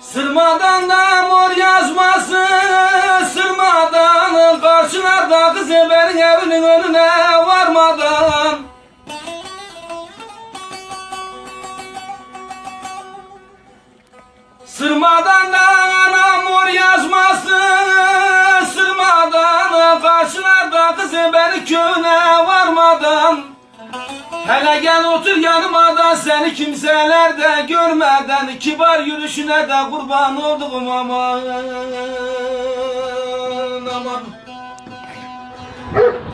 Sırmadan da mor yazması Sırmadan karşılarda kız benim evinin önüne varmadan. Sırmadan da ana mor yazması Sırmadan karşılarda kız beni köyüne varmadan Hele gel otur yanıma da seni kimseler de görmeden Kibar yürüyüşüne de kurban oldum aman aman.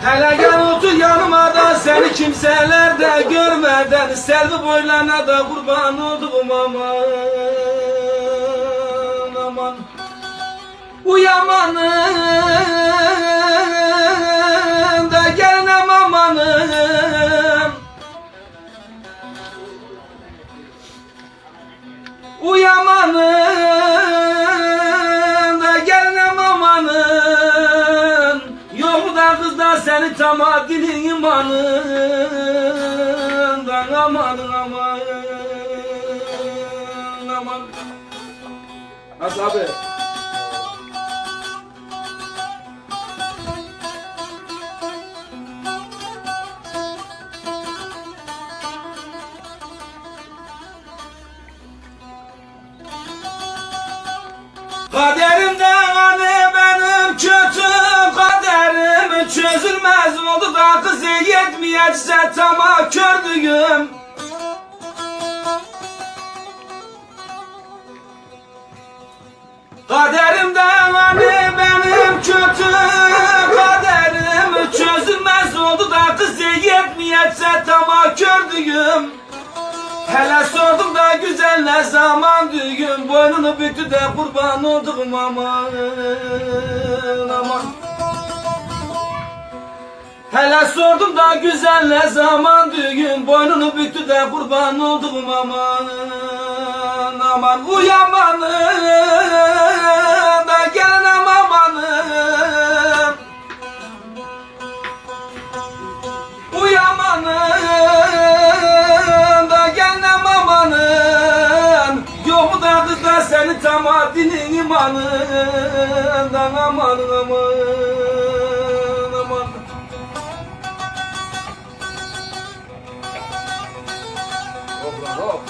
Hele gel otur yanıma da seni kimseler de görmeden Selvi boylarına da kurban oldum aman aman. Uyamanın Uyamanın da gelmem amanın. Yok da kız da seni tamam dilin imanın. Da amanın aman aman. Nasıl abi? Kaderimden hani benim kötü kaderim Çözülmez oldu da kız yetmeyecekse tamam kördüğüm Kaderimden hani benim kötü kaderim Çözülmez oldu da kız yetmeyecekse tamam kördüğüm Hele sordum da güzel ne zaman düğün Boynunu büktü de kurban oldum aman aman Hele sordum da güzel ne zaman düğün Boynunu büktü de kurban oldum aman aman Uyamanın tamam dinin imanın Da aman aman. Aman lan hop